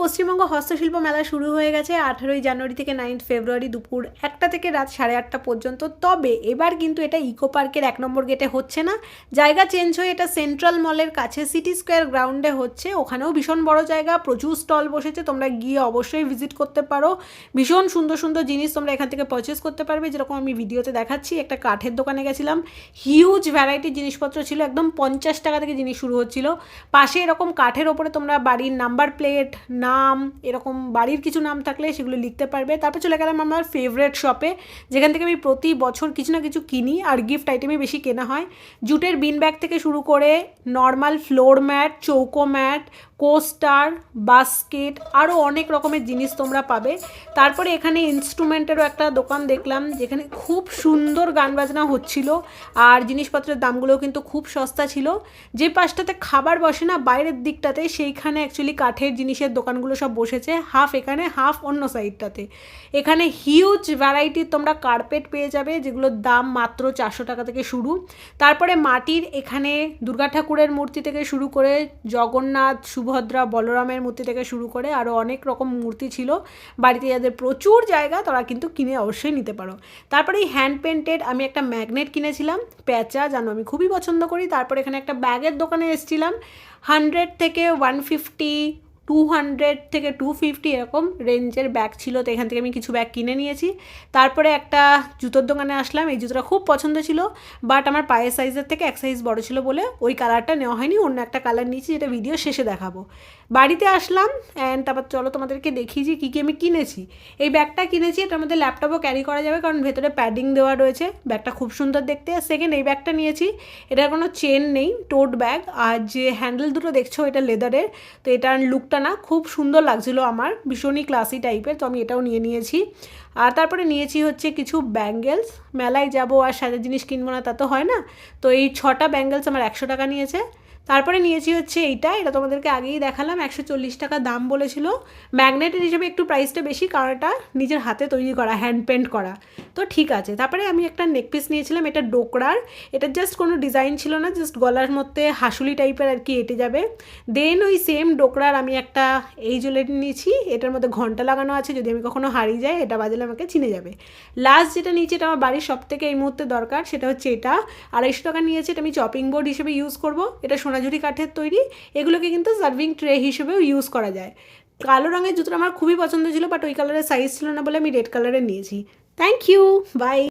পশ্চিমবঙ্গ হস্তশিল্প মেলা শুরু হয়ে গেছে আঠেরোই জানুয়ারি থেকে নাইন্থ ফেব্রুয়ারি দুপুর একটা থেকে রাত সাড়ে আটটা পর্যন্ত। তবে এবার কিন্তু এটা ইকো পার্কের এক নম্বর গেটে হচ্ছে না। জায়গা চেঞ্জ হয়ে এটা সেন্ট্রাল মলের কাছে সিটি স্কোয়ার গ্রাউন্ডে হচ্ছে। ওখানেও ভীষণ বড় জায়গা, প্রচুর স্টল বসেছে, তোমরা গিয়ে অবশ্যই ভিজিট করতে পারো। ভীষণ সুন্দর সুন্দর জিনিস তোমরা এখান থেকে পারচেস করতে পারবে। যেরকম আমি ভিডিওতে দেখাচ্ছি, একটা কাঠের দোকানে গেছিলাম। হিউজ ভ্যারাইটির জিনিসপত্র ছিল, একদম পঞ্চাশ টাকা থেকে জিনিস শুরু হচ্ছিল। পাশে এরকম কাঠের ওপরে তোমরা বাড়ির নাম্বার প্লেট নাম, এরকম বাড়ির কিছু নাম থাকলে সেগুলো লিখতে পারবে। তারপর চলে গেলাম আমার ফেভারেট শপে যেখান থেকে আমি প্রতি বছর কিছু না কিছু কিনি আর গিফট আইটেমই বেশি কেনা হয়। জুটের বিন ব্যাগ থেকে শুরু করে নর্মাল ফ্লোর ম্যাট চৌকো ম্যাট কোস্টার, বাস্কেট আরও অনেক রকমের জিনিস তোমরা পাবে। তারপরে এখানে ইনস্ট্রুমেন্টেরও একটা দোকান দেখলাম, যেখানে খুব সুন্দর গান বাজনা হচ্ছিল, আর জিনিসপত্রের দামগুলোও কিন্তু খুব সস্তা ছিল। যে পাশটাতে খাবার বসে না, বাইরের দিকটাতে, সেইখানে অ্যাকচুয়ালি কাঠের জিনিসের দোকানগুলো সব বসেছে হাফ এখানে হাফ অন্য সাইডটাতে এখানে হিউজ ভ্যারাইটির তোমরা কার্পেট পেয়ে যাবে, যেগুলোর দাম মাত্র চারশো টাকা থেকে শুরু। তারপরে মাটির এখানে দুর্গা ঠাকুরের মূর্তি থেকে শুরু করে জগন্নাথ সুভদ্রা বলরামের মূর্তি থেকে শুরু করে আরও অনেক রকম মূর্তি ছিল। বাড়িতে যাদের প্রচুর জায়গা, তারা কিন্তু কিনে অবশ্যই নিতে পারো। তারপরে এই হ্যান্ড পেন্টেড আমি একটা ম্যাগনেট কিনেছিলাম, প্যাঁচা, জানো আমি খুবই পছন্দ করি। তারপর এখানে একটা ব্যাগের দোকানে এসেছিলাম হান্ড্রেড থেকে ওয়ান ফিফটি টু হান্ড্রেড থেকে টু ফিফটি এরকম রেঞ্জের ব্যাগ ছিল তো এখান থেকে আমি কিছু ব্যাগ কিনে নিয়েছি। তারপরে একটা জুতোর দোকানে আসলাম, এই জুতোটা খুব পছন্দ ছিল বাট আমার পায়ের সাইজের থেকে এক সাইজ বড় ছিল বলে ওই কালারটা নেওয়া হয়নি, অন্য একটা কালার নিয়েছি যেটা ভিডিও শেষে দেখাবো। বাড়িতে আসলাম অ্যান্ড তারপর চলো তোমাদেরকে দেখিয়ে যে কী কী আমি কিনেছি। এই ব্যাগটা কিনেছি, এটার মধ্যে ল্যাপটপও ক্যারি করা যাবে কারণ ভেতরে প্যাডিং দেওয়া রয়েছে ব্যাগটা খুব সুন্দর দেখতে। সেকেন্ড এই ব্যাগটা নিয়েছি, এটার কোনো চেন নেই টোট ব্যাগ আর যে হ্যান্ডেল দুটো দেখছ, এটা লেদারের তো এটার লুকটা না খুব সুন্দর লাগছিল আমার, ভীষণই ক্লাসি টাইপের তো আমি এটাও নিয়ে নিয়েছি। আর তারপরে নিয়েছি হচ্ছে কিছু ব্যাঙ্গেলস মেলায় যাব আর সাজা জিনিস কিনবো না তা তো হয় না। তো এই ছটা ব্যাঙ্গেলস আমার একশো টাকা নিয়েছে। তারপরে নিয়েছি হচ্ছে এইটা, এটা তোমাদেরকে আগেই দেখালাম, একশো চল্লিশ টাকা দাম বলেছিল। ম্যাগনেটের হিসেবে একটু প্রাইসটা বেশি, কারণ এটা নিজের হাতে তৈরি করা হ্যান্ড পেন্ট করা। তো ঠিক আছে। তারপরে আমি একটা নেকপিস নিয়েছিলাম, এটা ডোকরার। এটা জাস্ট কোনো ডিজাইন ছিল না জাস্ট গলার মধ্যে হাসুলি টাইপের আর কি এটে যাবে। দেন ওই সেম ডোকরার আমি একটা এই জুয়েলারি নিয়েছি, এটার মধ্যে ঘণ্টা লাগানো আছে, যদি আমি কখনো হারিয়ে যাই, এটা বাজালে আমাকে চিনে যাবে। লাস্ট যেটা নিয়েছি, এটা আমার বাড়ির সব থেকে এই মুহূর্তে দরকার, সেটা হচ্ছে এটা। আড়াইশো টাকা নিয়েছে, এটা আমি চপিং বোর্ড হিসেবে ইউজ করব। এটা সোনাঝুরি কাঠের তৈরি, এগুলোকে কিন্তু সার্ভিং ট্রে হিসেবেও ইউজ করা যায়। কালো রঙের জুতোটা আমার খুবই পছন্দ ছিল বাট ওই কালারের সাইজ ছিল না বলে আমি রেড কালারের নিয়েছি। Thank you. Bye.